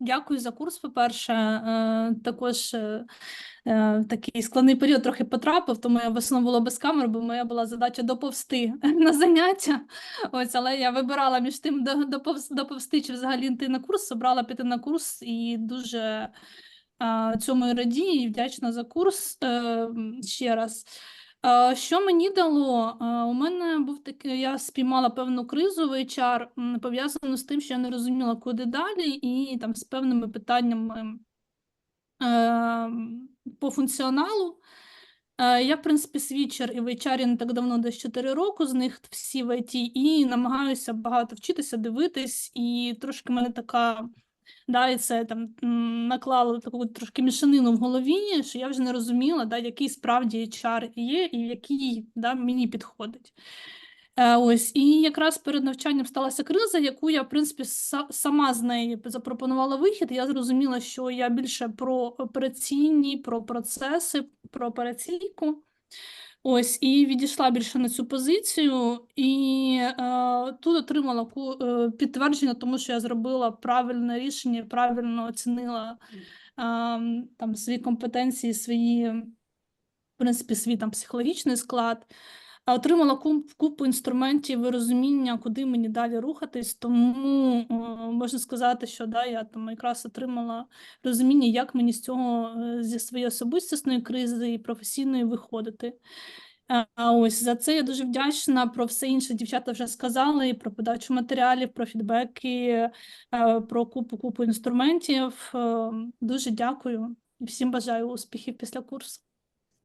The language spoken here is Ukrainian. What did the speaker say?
Дякую за курс. По-перше, Е, також е, е, такий складний період трохи потрапив, тому я в було без камер, бо моя була задача доповзти на заняття. Ось, але я вибирала між тим до- доповз- доповзти чи взагалі йти на курс, обрала піти на курс і дуже цьому радію і вдячна за курс ще раз. Е, Що мені дало? Е, У мене був такий, я спіймала певну кризу в HR, пов'язану з тим, що я не розуміла, куди далі, і там з певними питаннями е, по функціоналу. Я, в принципі, свічер і в HR не так давно, десь 4 роки, з них всі в IT, і намагаюся багато вчитися, дивитись, і трошки в мене така, да, і це там наклало таку трошки мішанину в голові, що я вже не розуміла, да, який справді HR є і який да, мені підходить. Е, Ось, і якраз перед навчанням сталася криза, яку я, в принципі, сама з неї запропонувала вихід. Я зрозуміла, що я більше про операційні, про процеси, про операційку. Ось, і відійшла більше на цю позицію, і е, тут отримала е, підтвердження, тому що я зробила правильне рішення, правильно оцінила е, там свої компетенції, свої, в принципі, свій там психологічний склад. Отримала куп- купу інструментів і розуміння, куди мені далі рухатись. Тому е, можна сказати, що да, я там якраз отримала розуміння, як мені з цього е, зі своєї особистісної кризи і професійної виходити. Е, А ось за це я дуже вдячна. Про все інше дівчата вже сказали: і про подачу матеріалів, про фідбеки, про купу купу інструментів. Дуже дякую і всім бажаю успіхів після курсу.